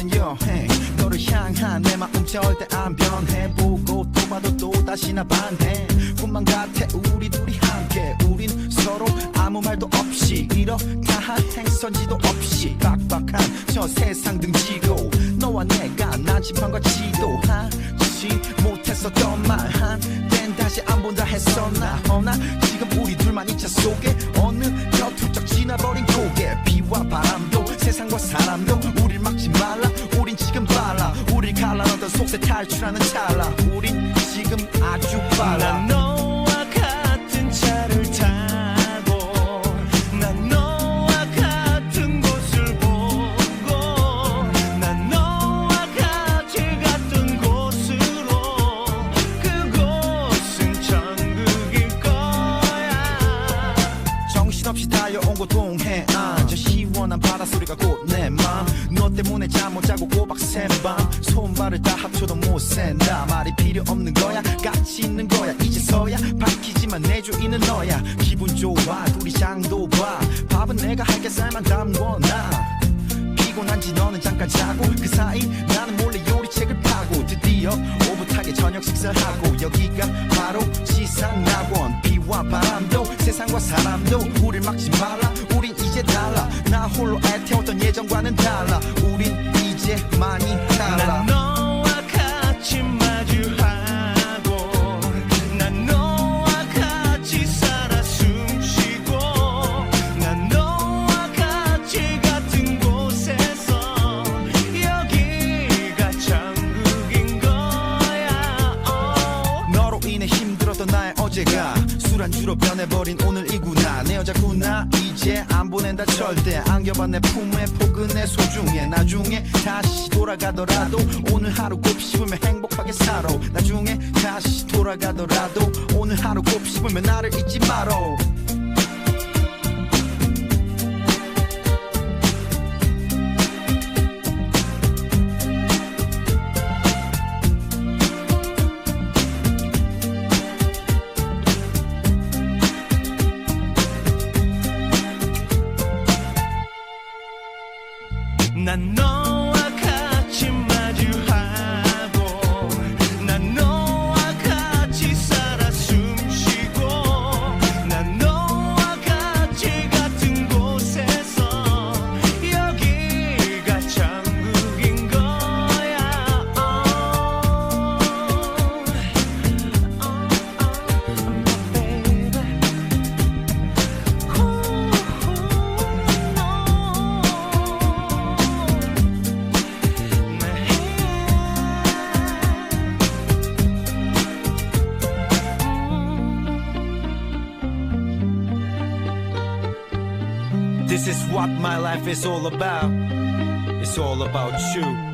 떠나는 여행. 너를 향한 내 마음 절대 안 변해. 보고 또 봐도 또 다시 나 반해. 꿈만 같아 우리 둘이 함께. 우린 서로 아무 말도 없이 이렇다 한 행선지도 없이 빡빡한 저 세상 등지고 너와 내가 나지판과 지도하지 못했었던 말 한땐 다시 안 본다 했었나? 허나 지금 우리 둘만 이 차 속에 속세 탈출하는 찰나. 우린 지금 아주 빨라 때문에 잠 못 자고 꼬박 새밤. 손발을 다 합쳐도 못 센다. 말이 필요 없는 거야. 같이 있는 거야. 이제서야 밝히지만 내 주인은 너야. 기분 좋아. 둘이 장도 봐. 밥은 내가 할게 쌀만 담궈놔. 피곤한지 너는 잠깐 자고 그 사이 나는 몰래 요리책을 파고 드디어 오붓하게 저녁 식사하고 여기가 바로 시상낙원. 비와 바람도 세상과 사람도 우릴 막지 말라 이제 달라. 나 홀로 애태웠던 예전과는 달라. 우린 이제 많이 달라. 난 너와 같이 힘들었던 나의 어제가 술안주로 변해버린 오늘이구나. 내 여자구나. 이제 안 보낸다 절대. 안겨봐 내 품에 포근해 소중해. 나중에 다시 돌아가더라도 오늘 하루 곱씹으면 행복하게 살아. 나중에 다시 돌아가더라도 오늘 하루 곱씹으면 나를 잊지 말어 난 너 This is what my life is all about. It's all about you